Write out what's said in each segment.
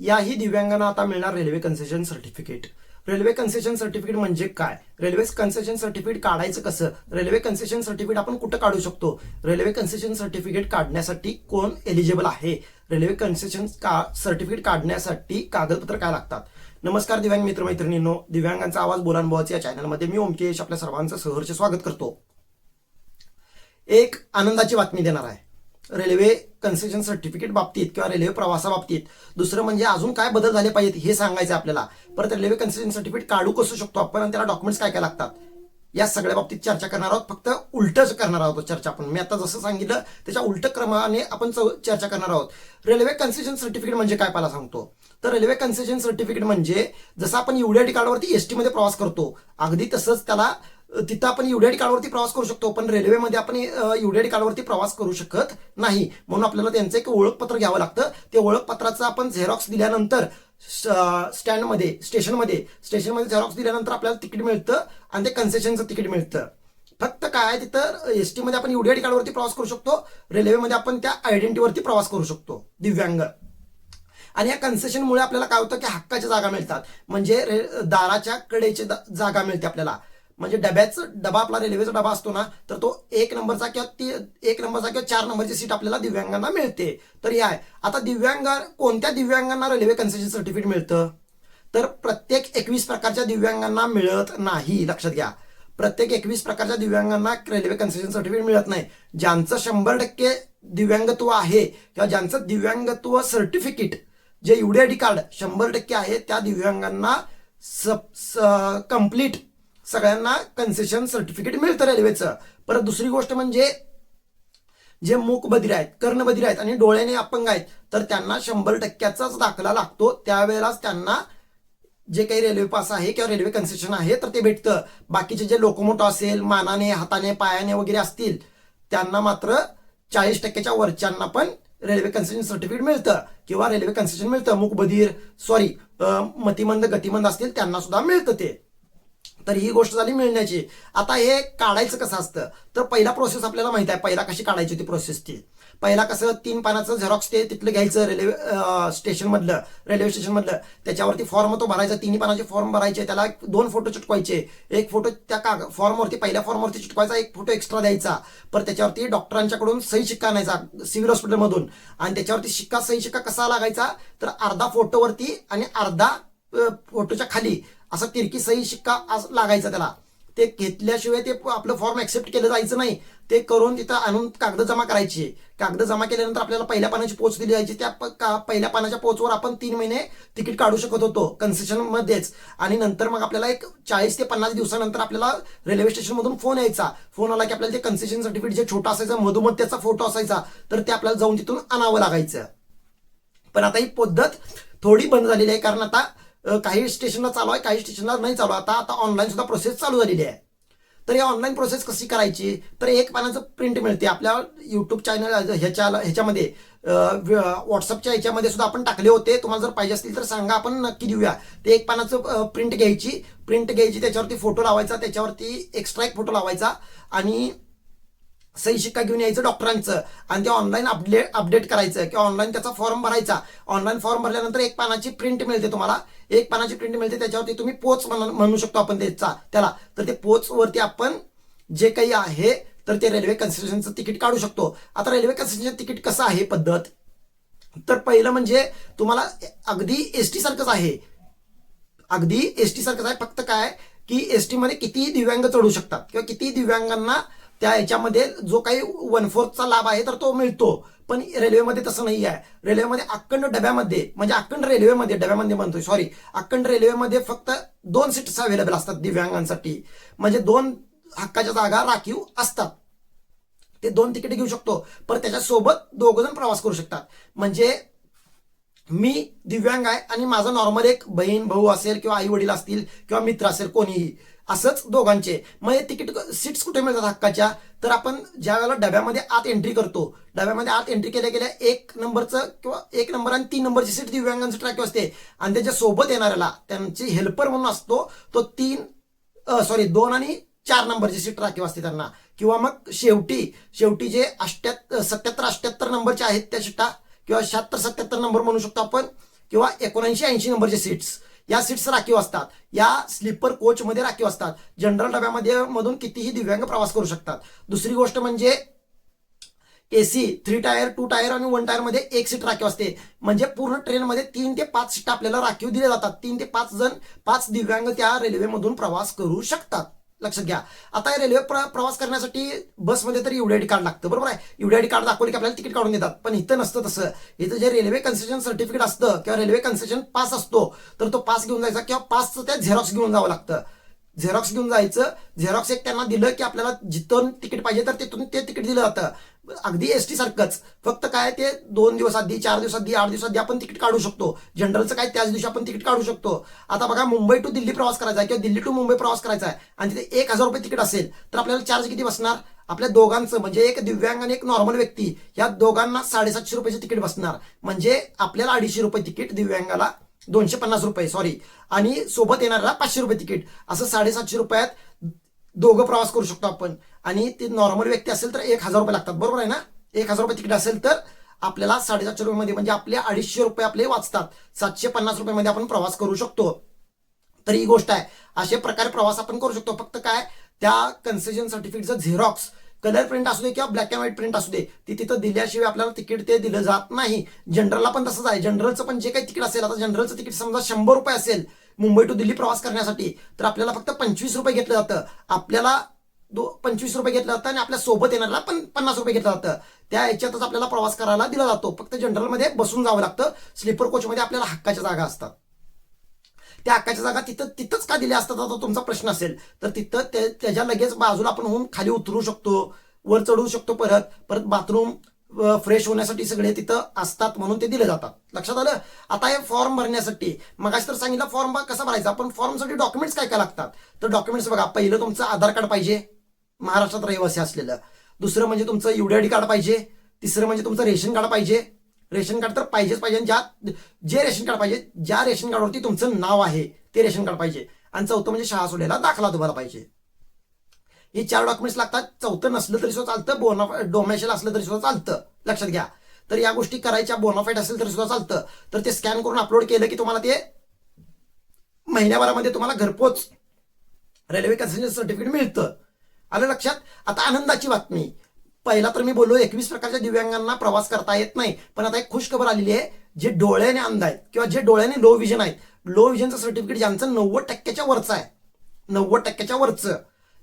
याही दिव्यांगांना आता मिळणार railway concession certificate. Railway concession certificate म्हणजे काय? रेल्वे कन्सेशन सर्टिफिकेट काढायचं कसं? रेल्वे कन्सेशन सर्टिफिकेट आपण कुठं काढू शकतो? रेल्वे कन्सेशन सर्टिफिकेट काढण्यासाठी कोण एलिजिबल आहे? रेल्वे कन्सेशन का सर्टिफिकेट काढण्यासाठी कागदपत्र काय लागतात? नमस्कार दिव्यांग मित्रमैत्रिणींनो दिव्यांगांचा आवाज बोलानुभवाचे या चॅनलमध्ये मी ओमकेश आपल्या सर्वांचं सहर्ष स्वागत करतो. एक आनंदाची बातमी देणार आहे. रेल्वे कन्सेशन सर्टिफिकेट बाबतीत किंवा रेल्वे प्रवासाबाबतीत दुसरं म्हणजे अजून काय बदल झाले पाहिजेत हे सांगायचं आपल्याला. परत रेल्वे कन्सेशन सर्टिफिकेट काढू कसू शकतो आपण आणि त्याला डॉक्युमेंट्स काय काय लागतात? या सगळ्या बाबतीत चर्चा करणार आहोत. फक्त उलटच करणार आहोत चर्चा आपण. मी आता जसं सांगितलं त्याच्या उलट क्रमाने आपण चौ- चर्चा करणार आहोत. रेल्वे कन्सेशन सर्टिफिकेट म्हणजे काय पहिला सांगतो? तर रेल्वे कन्सेशन सर्टिफिकेट म्हणजे जसं आपण युडीआयटी कार्डवरती एसटीमध्ये प्रवास करतो अगदी तसंच त्याला तिथं आपण युडेड कार्डवरती प्रवास करू शकतो पण रेल्वेमध्ये आपण युडेड कार्डवरती प्रवास करू शकत नाही. म्हणून आपल्याला त्यांचं एक ओळखपत्र घ्यावं लागतं. ते ओळखपत्राचं आपण झेरॉक्स दिल्यानंतर स्टँडमध्ये स्टेशनमध्ये स्टेशनमध्ये झेरॉक्स दिल्यानंतर आपल्याला तिकीट मिळतं आणि ते कन्सेशनचं तिकीट मिळतं. फक्त काय तिथं एस टी मध्ये आपण युडीआयटी कार्डवरती प्रवास करू शकतो रेल्वेमध्ये आपण त्या आयडेंटिटीवरती प्रवास करू शकतो दिव्यांग. आणि या कन्सेशनमुळे आपल्याला काय होतं की हक्काच्या जागा मिळतात. म्हणजे दाराच्या कडेची जागा मिळते आपल्याला. म्हणजे डब्याचं डबा आपला रेल्वेचा डबा असतो ना तर तो एक नंबरचा किंवा ती एक नंबरचा किंवा चार नंबरची सीट आपल्याला दिव्यांगांना मिळते. तर हे आहे. आता दिव्यांग कोणत्या दिव्यांगांना रेल्वे कन्सेशन सर्टिफिकेट मिळतं? तर प्रत्येक एकवीस प्रकारच्या दिव्यांगांना मिळत नाही लक्षात घ्या. प्रत्येक एकवीस प्रकारच्या दिव्यांगांना रेल्वे कन्सेशन सर्टिफिकेट मिळत नाही. ज्यांचं शंभर टक्के दिव्यांगत्व आहे किंवा ज्यांचं दिव्यांगत्व सर्टिफिकेट जे युडीआयडी कार्ड शंभर टक्के आहे त्या दिव्यांगांना स कंप्लीट सगळ्यांना कन्सेशन सर्टिफिकेट मिळतं रेल्वेचं परत दुसरी गोष्ट म्हणजे जे मूक बधिर आहेत कर्णबधीर आहेत आणि डोळ्याने अपंग आहेत तर त्यांना शंभर टक्क्याचाच दाखला लागतो. त्यावेळेलाच त्यांना जे काही रेल्वे पास आहे किंवा रेल्वे कन्सेशन आहे तर ते भेटतं. बाकीचे जे लोकोमोटो असेल मानाने हाताने पायाने वगैरे असतील त्यांना मात्र चाळीस टक्क्याच्या वरच्यांना पण रेल्वे कन्सेशन सर्टिफिकेट मिळतं. किंवा रेल्वे कन्सेशन मिळतं मूकबधीर सॉरी मतिमंद गतिमंद असतील त्यांना सुद्धा मिळतं ते. तर ही गोष्ट झाली मिळण्याची. आता हे काढायचं कसं असतं? तर पहिला प्रोसेस आपल्याला माहीत आहे. पहिला कशी काढायची होती प्रोसेस ती? पहिला कसं तीन पानाचं झेरॉक्स ते तिथलं घ्यायचं रेल्वे स्टेशन मधलं रेल्वे स्टेशन मधलं. त्याच्यावरती फॉर्म तो भरायचा. तिन्ही पानाचे फॉर्म भरायचे. त्याला एक- दोन फोटो चिटकवायचे. एक फोटो त्या का फॉर्मवरती पहिल्या फॉर्मवरती चिटकवायचा. एक फोटो एक्स्ट्रा द्यायचा. पर त्याच्यावरती डॉक्टरांच्याकडून सही शिक्का आणायचा सिव्हिल हॉस्पिटलमधून आणि त्याच्यावरती शिक्का सही शिक्का कसा लागायचा? तर अर्धा फोटोवरती आणि अर्धा फोटोच्या खाली. असा तिरकी सही शिक्का लागायचा त्याला. ते घेतल्याशिवाय ते आपलं फॉर्म ऍक्सेप्ट केलं जायचं नाही. ते करून तिथं आणून कागद जमा करायची. कागद जमा केल्यानंतर आपल्याला पहिल्या पानाची पोच दिली जायची. त्या का- पहिल्या पानाच्या पोचवर आपण तीन महिने तिकीट काढू शकत होतो कन्सेशन मध्येच. आणि नंतर मग आपल्याला एक चाळीस ते पन्नास दिवसानंतर आपल्याला रेल्वे स्टेशन मधून फोन यायचा. फोन आला की आपल्याला ते कन्सेशन सर्टिफिकेट जे छोटं असायचं मधोमध त्याचा फोटो असायचा तर ते आपल्याला जाऊन तिथून आणावं लागायचं. पण आता ही पद्धत थोडी बंद झालेली आहे. कारण आता काही स्टेशनला चालू आहे काही स्टेशनला नाही चालू. आता आता ऑनलाईन सुद्धा प्रोसेस चालू झालेली आहे. तर ही ऑनलाईन प्रोसेस कशी करायची? तर एक पानाचं प्रिंट मिळते. आपल्या युट्यूब चॅनल ह्याच्या ह्याच्यामध्ये व्हॉट्सअपच्या ह्याच्यामध्ये सुद्धा आपण टाकले होते. तुम्हाला जर पाहिजे असतील तर सांगा. आपण नक्की देऊया. ते एक पानाचं प्रिंट घ्यायची. प्रिंट घ्यायची त्याच्यावरती फोटो लावायचा. त्याच्यावरती एक्स्ट्रा एक फोटो लावायचा. आणि सही शिक्का घेऊन यायचं डॉक्टरांचं? आणि ते ऑनलाईन अपडेट अपडेट करायचं. किंवा ऑनलाईन त्याचा फॉर्म भरायचा. ऑनलाईन फॉर्म भरल्यानंतर एक पानाची प्रिंट मिळते तुम्हाला. एक पानाची प्रिंट मिळते त्याच्यावरती तुम्ही पोच म्हणू म्हणू शकतो आपण त्याचा त्याला. तर ते पोचवरती आपण जे काही आहे तर ते रेल्वे कन्सेशनचं तिकीट काढू शकतो. आता रेल्वे कन्सेशनचं तिकीट कसं आहे पद्धत? तर पहिलं म्हणजे तुम्हाला अगदी एस टी सारखंच आहे. अगदी एस टी सारखंच आहे. फक्त काय? की एस टीमध्ये किती दिव्यांग चढू शकतात? किंवा किती दिव्यांगांना त्या याच्यामध्ये जो काही वन फोर्थचा लाभ आहे तर तो मिळतो. पण रेल्वेमध्ये तसं नाही आहे. रेल्वेमध्ये अखंड डब्यामध्ये म्हणजे अखंड रेल्वेमध्ये डब्यामध्ये म्हणतोय सॉरी अखंड रेल्वेमध्ये फक्त दोन सीट्स अवेलेबल असतात दिव्यांगांसाठी. म्हणजे दोन हक्काच्या जागा राखीव असतात. ते दोन तिकीट घेऊ शकतो. पण त्याच्यासोबत दोघ जण प्रवास करू शकतात. म्हणजे मी दिव्यांग आहे आणि माझा नॉर्मल एक बहीण भाऊ असेल किंवा आई वडील असतील किंवा मित्र असेल कोणीही असंच दोघांचे. मग हे तिकीट सीट्स कुठे मिळतात हक्काच्या? तर आपण ज्या वेळेला डब्यामध्ये आत एंट्री करतो डब्यामध्ये आत एंट्री केल्या गेल्या एक नंबरचं किंवा एक नंबर आणि तीन नंबरची सीट दिव्यांगांची ट्रॅक असते. आणि त्याच्या सोबत येणाऱ्याला त्यांची हेल्पर म्हणून असतो तो तीन सॉरी दोन आणि चार नंबरची सीट राखीव असते त्यांना. किंवा मग शेवटी शेवटी जे अष्ट्याहत्तर सत्याहत्तर अष्ट्याहत्तर नंबरचे आहेत त्या सीटा किंवा शहात्तर सत्याहत्तर नंबर म्हणू शकतो आपण किंवा एकोणऐंशी ऐंशी नंबरचे सीट्स या सीट्स राखीव असतात. या स्लीपर कोचमध्ये राखीव असतात. जनरल डब्यामध्ये मधून कितीही दिव्यांग प्रवास करू शकतात. दुसरी गोष्ट म्हणजे AC three tier two tier आणि वन टायरमध्ये एक सीट राखीव असते. म्हणजे पूर्ण ट्रेनमध्ये तीन ते पाच सीट आपल्याला राखीव दिल्या जातात. तीन ते पाच जण पाच दिव्यांग त्या रेल्वेमधून प्रवास करू शकतात. लक्षात घ्या. आता हे रेल्वे प्र- प्रवास करण्यासाठी बसमध्ये तर युडीआयडी कार्ड लागतं. बरोबर आहे? युडीआयडी कार्ड दाखवले की आपल्याला तिकीट काढून देतात. पण इथं नसतं तसं. इथं जे रेल्वे कन्सेशन सर्टिफिकेट असतं किंवा रेल्वे कन्सेशन पास असतो तर तो पास घेऊन जायचा किंवा पासचं त्या झेरॉक्स घेऊन जावं लागतं. झेरॉक्स घेऊन जायचं. झेरॉक्स एक त्यांना दिलं की आपल्याला जिथून तिकीट पाहिजे तर तिथून ते तिकीट दिलं जातं. अगदी एस टी सारखंच. फक्त काय ते दोन दिवस आधी चार दिवस आधी आठ दिवस आधी आपण तिकीट काढू शकतो. जनरलचं काय त्याच दिवशी आपण तिकीट काढू शकतो. आता बघा मुंबई टू दिल्ली प्रवास करायचा आहे किंवा दिल्ली टू मुंबई प्रवास करायचा आहे आणि तिथे एक हजार रुपये तिकीट असेल तर आपल्याला चार्ज किती बसणार? आपल्या दोघांचं म्हणजे एक दिव्यांग आणि एक नॉर्मल व्यक्ती या दोघांना साडेसातशे रुपयाचं तिकीट बसणार. म्हणजे आपल्याला अडीचशे रुपये तिकीट दिव्यांगाला दोनशे पन्नास रुपये सॉरी आणि सोबत येणाऱ्याला पाचशे रुपये तिकीट. असं साडेसातशे रुपयात दोघं प्रवास करू शकतो आपण. आणि ते नॉर्मल व्यक्ती असेल तर एक हजार रुपये लागतात. बरोबर आहे ना? एक हजार रुपये तिकीट असेल तर आपल्याला साडेसातशे रुपयामध्ये म्हणजे आपले अडीचशे रुपये आपले वाचतात. सातशे पन्नास रुपयामध्ये आपण प्रवास करू शकतो. तर ही गोष्ट आहे. अशा प्रकारे प्रवास आपण करू शकतो. फक्त काय? त्या कन्सेशन सर्टिफिकेटचं झेरॉक्स कलर प्रिंट असू दे किंवा ब्लॅक अँड व्हाईट प्रिंट असू दे ती तिथं दिल्याशिवाय आपल्याला तिकीट ते दिलं जात नाही. जनरलला पण तसंच आहे. जनरलचं पण जे काही तिकीट असेल आता जनरलचं तिकीट समजा शंभर रुपये असेल मुंबई टू दिल्ली प्रवास करण्यासाठी तर आपल्याला फक्त पंचवीस रुपये घेतलं जातं. आपल्याला दो पंचवीस रुपये घेतलं जातं आणि आपल्यासोबत येणाऱ्याला पण पन्नास रुपये घेतलं जातं त्या याच्यातच आपल्याला प्रवास करायला दिला जातो. फक्त जनरलमध्ये बसून जावं लागतं. स्लीपर कोचमध्ये आपल्याला हक्काच्या जागा असतात. त्या हक्काच्या जागा तिथं तिथंच का दिल्या असतात? आता तुमचा प्रश्न असेल. तर तिथं ते- त्याच्या लगेच बाजूला आपण होऊन खाली उतरू शकतो. वर चढू शकतो परत. परत बाथरूम फ्रेश होण्यासाठी सगळे तिथं असतात म्हणून ते दिले जातात. लक्षात आलं? आता हे फॉर्म भरण्यासाठी. मगाशी तर सांगितलं फॉर्म कसा भरायचा? पण फॉर्मसाठी डॉक्युमेंट्स काय काय लागतात? तर डॉक्युमेंट्स बघा. पहिलं तुमचं आधार कार्ड पाहिजे. महाराष्ट्रात रहिवासी असलेलं. दुसरं म्हणजे तुमचं युडीआयडी कार्ड पाहिजे. तिसरं म्हणजे तुमचं रेशन कार्ड पाहिजे. रेशन कार्ड तर पाहिजेच पाहिजे. आणि ज्या जे रेशन कार्ड पाहिजे ज्या रेशन कार्डवरती तुमचं नाव आहे ते रेशन कार्ड पाहिजे. आणि चौथं म्हणजे शाळा सोडलेला दाखला तुम्हाला पाहिजे. हे चार डॉक्युमेंट्स लागतात. चौथं नसलं तरी सुद्धा चालतं. बोना डोमॅशियल असलं तरी सुद्धा चालतं. लक्षात घ्या. तर या गोष्टी करायच्या बोनाफाईट असेल तरी सुद्धा चालतं. तर ते स्कॅन करून अपलोड केलं की तुम्हाला ते महिन्याभरामध्ये तुम्हाला घरपोच रेल्वे कन्सेशन सर्टिफिकेट मिळतं. आलं लक्षात? आता आनंदाची बातमी. पहिला तर मी बोललो एकवीस प्रकारच्या दिव्यांगांना प्रवास करता येत नाही. पण आता एक खुश खबर आलेली आहे जे डोळ्याने अंध आहेत किंवा जे डोळ्याने लो विजन आहेत. लो विजनचं सर्टिफिकेट ज्यांचं नव्वद टक्क्याच्या वरचं आहे. नव्वद टक्क्याच्या वरचं.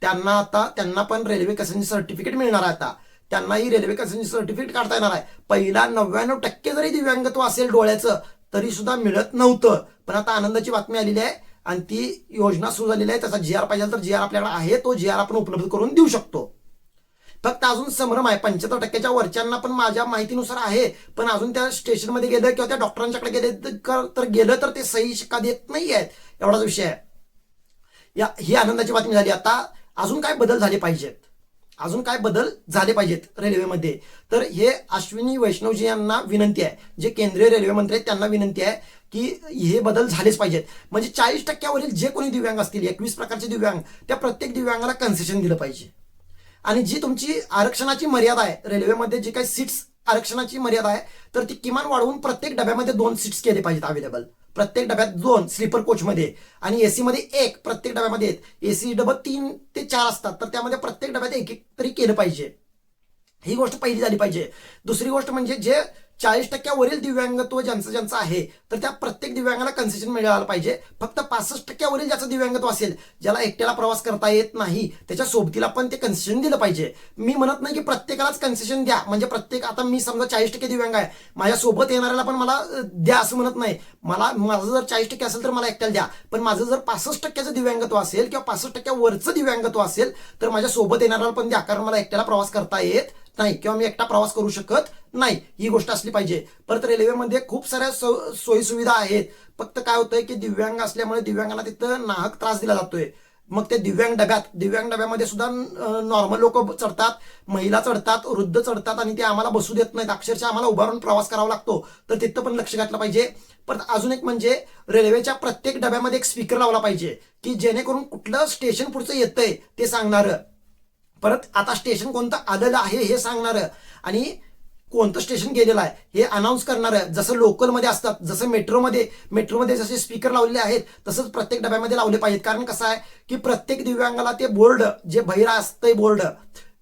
त्यांना आता त्यांना पण रेल्वे कसेंजर सर्टिफिकेट मिळणार आहे आता. त्यांनाही रेल्वे कसेंजर सर्टिफिकेट काढता येणार आहे. पहिला नव्याण्णव टक्के जरी दिव्यांगत्व असेल डोळ्याचं तरी सुद्धा मिळत नव्हतं. पण आता आनंदाची बातमी आलेली आहे आणि ती योजना सुरू झालेली आहे. त्याचा जी आर पाहिजे तर जी आर आपल्याकडे आहे. तो जी आर आपण उपलब्ध करून देऊ शकतो. फक्त अजून संभ्रम आहे. पंच्याहत्तर टक्क्याच्या वरच्यांना पण माझ्या माहितीनुसार आहे. पण अजून त्या स्टेशनमध्ये गेलं किंवा त्या डॉक्टरांच्याकडे गेले तर- गेलं तर ते सही शिक्का देत नाही आहेत. एवढाच विषय आहे. या ही आनंदाची बातमी झाली. आता अजून काय बदल झाले पाहिजेत? अजून काय बदल झाले पाहिजेत रेल्वेमध्ये? तर हे अश्विनी वैष्णवजी यांना विनंती आहे जे केंद्रीय रेल्वे मंत्री आहेत त्यांना विनंती आहे की हे बदल झालेच पाहिजेत. म्हणजे चाळीस टक्क्यावरील जे कोणी दिव्यांग असतील एकवीस प्रकारचे दिव्यांग त्या प्रत्येक दिव्यांगाला कन्सेशन दिलं पाहिजे. आणि जी तुमची आरक्षणाची मर्यादा आहे रेल्वेमध्ये जी काही सीट्स आरक्षणाची मर्यादा आहे तर ती किमान वाढवून प्रत्येक डब्यामध्ये दोन सीट्स केले पाहिजेत अवेलेबल प्रत्येक डब्यात दोन स्लीपर कोचमध्ये आणि एसी मध्ये एक प्रत्येक डब्यामध्ये एसी डबा तीन ते चार असतात. तर त्यामध्ये प्रत्येक डब्यात एक एक तरी केलं पाहिजे. ही गोष्ट पहिली झाली पाहिजे. दुसरी गोष्ट म्हणजे जे चाळीस टक्क्यावरील दिव्यांगत्व ज्यांचं ज्यांचं आहे तर त्या प्रत्येक दिव्यांगाला कन्सेशन मिळायला पाहिजे. फक्त पासष्ट टक्क्यावरील ज्याचं दिव्यांगत्व असेल ज्याला एकट्याला प्रवास करता येत नाही त्याच्या सोबतीला पण ते कन्सेशन दिलं पाहिजे. मी म्हणत नाही की प्रत्येकालाच कन्सेशन द्या. म्हणजे प्रत्येक आता मी समजा चाळीस टक्के दिव्यांग आहे. माझ्या सोबत येणाऱ्याला पण मला द्या असं म्हणत नाही. मला माझं जर चाळीस टक्के असेल तर मला एकट्याला द्या. पण माझं जर पासष्ट टक्क्याचं दिव्यांगत्व असेल किंवा पासष्ट टक्क्या वरचं दिव्यांगत्व असेल तर माझ्या सोबत येणाऱ्याला पण द्या. कारण मला एकट्याला प्रवास करता येत नाही किंवा मी एकटा प्रवास करू शकत नाही ही गोष्ट असली पाहिजे. परत रेल्वेमध्ये खूप साऱ्या सो- सोयी सुविधा आहेत. फक्त काय होतंय की दिव्यांग असल्यामुळे दिव्यांगांना तिथं नाहक त्रास दिला जातोय. मग ते दिव्यांग डब्यात दिव्यांग डब्यामध्ये सुद्धा नॉर्मल लोक चढतात महिला चढतात वृद्ध चढतात आणि ते आम्हाला बसू देत नाहीत. अक्षरशः आम्हाला उभारून प्रवास करावा लागतो. तर तिथं पण लक्ष घातलं पाहिजे. परत अजून एक म्हणजे रेल्वेच्या प्रत्येक डब्यामध्ये एक स्पीकर लावला पाहिजे की जेणेकरून कुठलं स्टेशन पुढचं येतंय ते सांगणारं. परत आता स्टेशन कोणतं आलेलं आहे हे सांगणारं. आणि कोणतं स्टेशन गेलेलं आहे? हे अनाऊन्स करणार आहे. जसं लोकलमध्ये असतात जसं मेट्रोमध्ये मेट्रोमध्ये जसे स्पीकर लावलेले आहेत तसंच प्रत्येक डब्यामध्ये लावले पाहिजेत. कारण कसं आहे की प्रत्येक दिव्यांगाला ते बोर्ड जे बहिरा असतंय बोर्ड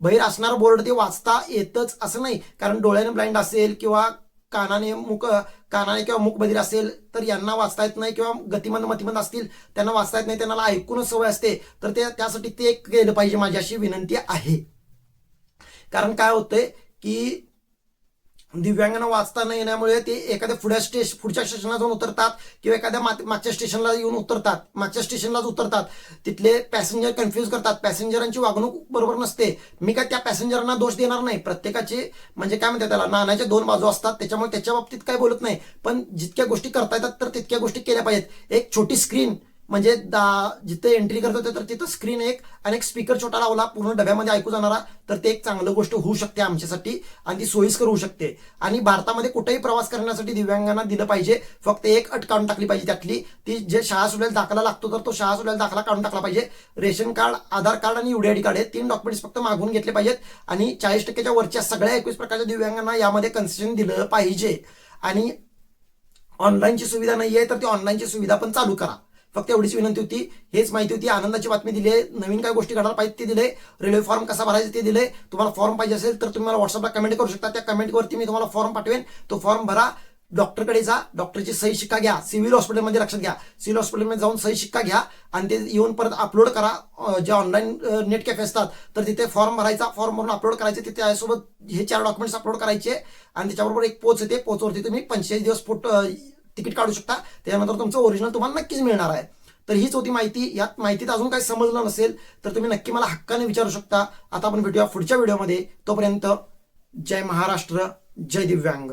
बहिर असणारं बोर्ड ते वाचता येतच असं नाही. कारण डोळ्याने ब्लाइंड असेल किंवा कानाने मुक कानाने किंवा मुकबधीर असेल तर यांना वाचता येत नाही किंवा गतिमंद मतिमंद असतील त्यांना वाचता येत नाही त्यांना ऐकूनच सवय असते. तर ते त्यासाठी ते केलं पाहिजे माझी अशी विनंती आहे. कारण काय होतंय की दिव्यांगांना वाचता न येण्यामुळे ते एखाद्या पुढ्या स्टेश पुढच्या स्टेशनला जाऊन उतरतात किंवा एखाद्या मागच्या स्टेशनला येऊन उतरतात. मागच्या स्टेशनलाच उतरतात. तिथले पॅसेंजर कन्फ्युज करतात. पॅसेंजरांची वागणूक बरोबर नसते. मी काय त्या पॅसेंजरांना दोष देणार नाही. प्रत्येकाचे म्हणजे काय म्हणतात त्याला नाण्याच्या दोन बाजू असतात. त्याच्यामुळे त्याच्या बाबतीत काय बोलत नाही. पण जितक्या गोष्टी करता येतात तर तितक्या गोष्टी केल्या पाहिजेत. एक छोटी स्क्रीन म्हणजे दा जिथे एंट्री करत होते तर तिथं स्क्रीन एक आणि एक स्पीकर छोटा लावला पूर्ण डब्यामध्ये ऐकू जाणारा. तर ते एक चांगलं गोष्ट होऊ शकते आमच्यासाठी आणि ती सोयीस्कर होऊ शकते. आणि भारतामध्ये कुठेही प्रवास करण्यासाठी दिव्यांगांना दिलं पाहिजे. फक्त एक अट काढून टाकली पाहिजे त्यातली. ती जे शाळा सुल्याला दाखला लागतो तर तो शाळा सुल्याला दाखला काढून टाकला पाहिजे. रेशन कार्ड आधार कार्ड आणि युडीआयडी कार्ड हे तीन डॉक्युमेंट्स फक्त मागून घेतले पाहिजेत. आणि चाळीस टक्क्याच्या वरच्या सगळ्या एकवीस प्रकारच्या दिव्यांगांना यामध्ये कन्सेशन दिलं पाहिजे. आणि ऑनलाईनची सुविधा नाही आहे तर ती ऑनलाईनची सुविधा पण चालू करा. फक्त एवढीच विनंती होती. हेच माहिती होती. आनंदाची बातमी दिली आहे. नवीन काय गोष्टी घडायला पाहिजे ते दिले. रेल्वे फॉर्म कसा भरायचा ते दिले. तुम्हाला फॉर्म पाहिजे असेल तर तुम्ही मला व्हॉट्सअपला कमेंट करू शकता. त्या कमेंटवरती मी तुम्हाला फॉर्म पाठवेन. तो फॉर्म भरा. डॉक्टरकडे जा. डॉक्टरची सही शिक्का घ्या. सिव्हिल हॉस्पिटलमध्ये लक्षात घ्या. सिव्हिल हॉस्पिटलमध्ये जाऊन सही शिक्का घ्या. आणि ते येऊन परत अपलोड करा. जे ऑनलाईन नेट कॅफे असतात. तर तिथे फॉर्म भरायचा. फॉर्म भरून अपलोड करायचे. तिथे त्यासोबत हे चार डॉक्युमेंट्स अपलोड करायचे. आणि त्याच्याबरोबर एक पोच येते. पोचवरती तुम्ही पंचेचाळीस दिवस फोटो तिकीट काढू शकता. त्यानंतर तुमचं ओरिजिनल तुम्हाला नक्कीच मिळणार आहे. तर हीच होती माहिती. यात माहितीत अजून काही समजलं नसेल तर तुम्ही नक्की मला हक्काने विचारू शकता. आता आपण भेटूया पुढच्या व्हिडिओमध्ये तोपर्यंत जय महाराष्ट्र जय दिव्यांग.